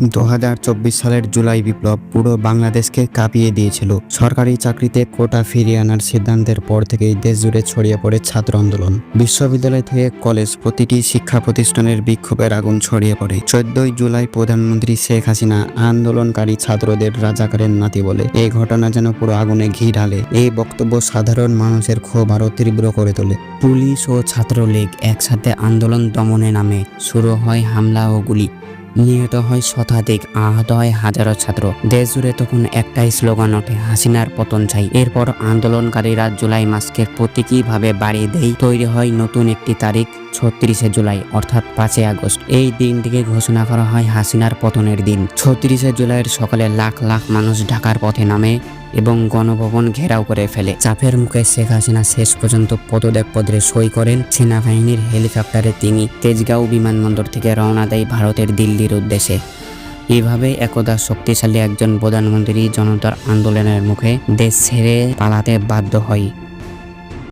দু হাজার চব্বিশ সালের জুলাই বিপ্লব পুরো বাংলাদেশকে কাঁপিয়ে দিয়েছিল। সরকারি চাকরিতে কোটা ফিরিয়ে আনার সিদ্ধান্তের পর থেকেই দেশ জুড়ে ছড়িয়ে পড়ে ছাত্র আন্দোলন। বিশ্ববিদ্যালয় থেকে কলেজ প্রতিটি শিক্ষা প্রতিষ্ঠানের বিক্ষোভের আগুন ছড়িয়ে পড়ে। চোদ্দই জুলাই প্রধানমন্ত্রী শেখ হাসিনা আন্দোলনকারী ছাত্রদের রাজাকারের নাতি বলে এই ঘটনা যেন পুরো আগুনে ঘি ঢালে। এই বক্তব্য সাধারণ মানুষের ক্ষোভ আরও তীব্র করে তোলে। পুলিশ ও ছাত্রলীগ একসাথে আন্দোলন দমনে নামে। শুরু হয় হামলা ও গুলি। নিহত হয় শতাধিক আহত হয় হাজারো ছাত্র। দেশ জুড়ে তখন একটাই স্লোগান ওঠে, হাসিনার পতন চাই। এরপর আন্দোলনকারীরা জুলাই মাসকে প্রতীকীভাবে বাড়িয়ে দেয় তৈরি হয় নতুন একটি তারিখ, ছত্রিশে জুলাই, অর্থাৎ পাঁচই আগস্ট। এই দিনটিকে ঘোষণা করা হয় হাসিনার পতনের দিন। ছত্রিশে জুলাইয়ের সকালে লাখ লাখ মানুষ ঢাকার পথে নামে এবং গণভবন ঘেরাও করে ফেলে। চাপের মুখে শেখ হাসিনা শেষ পর্যন্ত পদত্যাগ পত্রে সই করেন সেনাবাহিনীর হেলিকপ্টারে তিনি। তেজগাঁও বিমানবন্দর থেকে রওনা দেয় ভারতের দিল্লির উদ্দেশ্যে। এভাবে একদা শক্তিশালী একজন প্রধানমন্ত্রী জনতার আন্দোলনের মুখে দেশ ছেড়ে পালাতে বাধ্য হয়।